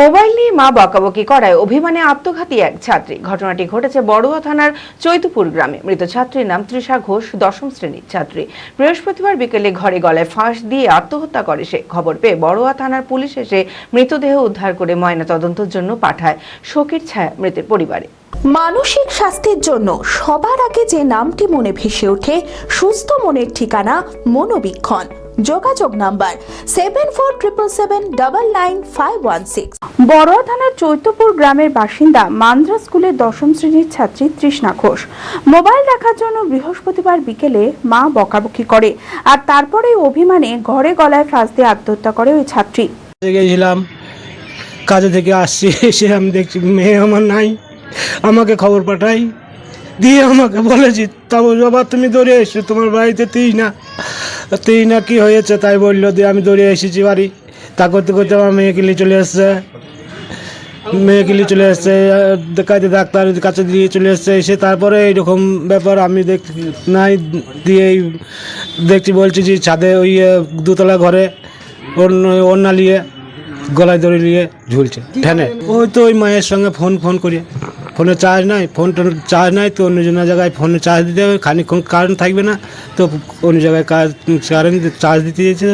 Mobile নিয়ে মা বকাবকি করায় অভিমানে আত্মঘাতী এক ছাত্রী। ঘটনাটি ঘটেছে বড়ুয়া থানার চৈতুপুর গ্রামে। মৃত ছাত্রীর নাম তৃষা ঘোষ, দশম শ্রেণির ছাত্রী। বৃহস্পতিবার বিকেলে ঘরে গলায় ফাঁস দিয়ে আত্মহত্যা করে সে। খবর পেয়ে বড়ুয়া থানার পুলিশ এসে মৃতদেহ উদ্ধার করে ময়নাতদন্তের জন্য পাঠায়। শোকের ছায়া মৃতের পরিবারে। মানসিক স্বাস্থ্যের জন্য সবার আগে যে নামটি মনে ভেসে ওঠে, সুস্থ মনের ঠিকানা মনোবীক্ষণ। যোগাযোগ number seven four triple seven double nine five one six Baroa থানার চৈত্যপুর গ্রামের বাসিন্দা মান্দ্রা স্কুলের দশম শ্রেণির ছাত্রী তৃষ্ণা ঘোষ। মোবাইল দেখার জন্য বৃহস্পতিবার বিকেলে মা বকাবকি করে আর তারপরে অভিমানে ঘরে গলায় ফাঁস দিয়ে আত্মহত্যা করে ওই ছাত্রী। কাজে গিয়েছিলাম কাজে থেকে আসছি, এসে আমি দেখছি মেয়ে আমার নাই, আমাকে খবর পাঠাই। দিয়ে আমাকে বলেছি তবে বাবা, তুমি দৌড়ে এসো, তোমার বাড়িতে তুই না। তুই না কি হয়েছে তাই বলল, দিয়ে আমি দৌড়ে এসেছি বাড়ি। তা করতে করতে আমার মেয়েকে নিয়ে চলে এসছে। মেয়েকে নিয়ে চলে এসছে, কাজে ডাক্তার কাছে দিয়ে চলে এসছে, এসে তারপরে এইরকম ব্যাপার আমি দেখ, নাই দিয়ে দেখছি, বলছি যে ছাদে ওই দুতলা ঘরে অন্য অন্য নিয়ে গলায় দড়ি নিয়ে ঝুলছে ফ্যানে ওই তো ওই মায়ের সঙ্গে ফোন ফোন করি। ফোনে চার্জ নাই ফোন টোন চার্জ নাই তো অন্য জায়গায় ফোনে চার্জ দিতে হবে খানিক্ষণ কারেন্ট থাকবে না তো অন্য জায়গায় কারেন্ট চার্জ দিতে যেছে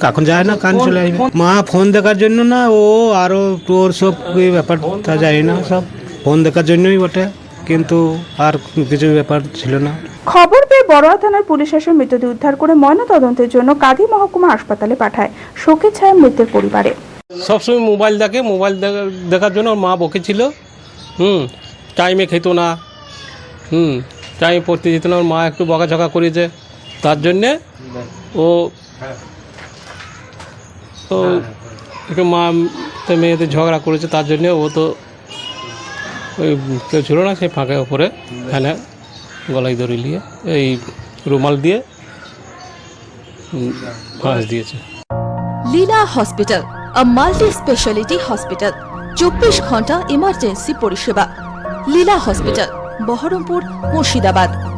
কখন যায় না কারেন্ট চলে আসবে। মা ফোন দেখার জন্য না ও আরও তোর সব এই ব্যাপারটা জানি না সব। ফোন দেখার জন্যই বটে কিন্তু আর কিছু ব্যাপার ছিল না। খবর পেয়ে বড়োয়া থানার পুলিশ এসে মৃতদেহ উদ্ধার করে ময়নাতদন্তের জন্য কাঁদি মহকুমা হাসপাতালে পাঠায় শোকের ছায়া মৃতের পরিবারে। সবসময় মোবাইল দেখে মোবাইল দেখা- দেখার জন্য ওর মা বকেছিল। হুম, টাইমে খেত না। হুম, টাইমে পড়তে যেত না। ওর মা একটু বকাঝকা করেছে। তার জন্যে ও ও একটু মা তো মেয়েদের ঝগড়া করেছে। তার জন্যে ও তো ওই কেউ ছিল না সেই ফাঁকে ওপরে। ফ্যানে গলায় দড়ি নিয়ে এই রুমাল দিয়ে ফাঁস দিয়েছে। Leela hospital speciality hospital. চব্বিশ ঘণ্টা ইমার্জেন্সি পরিষেবা। লীলা হসপিটাল বহরমপুর মুর্শিদাবাদ।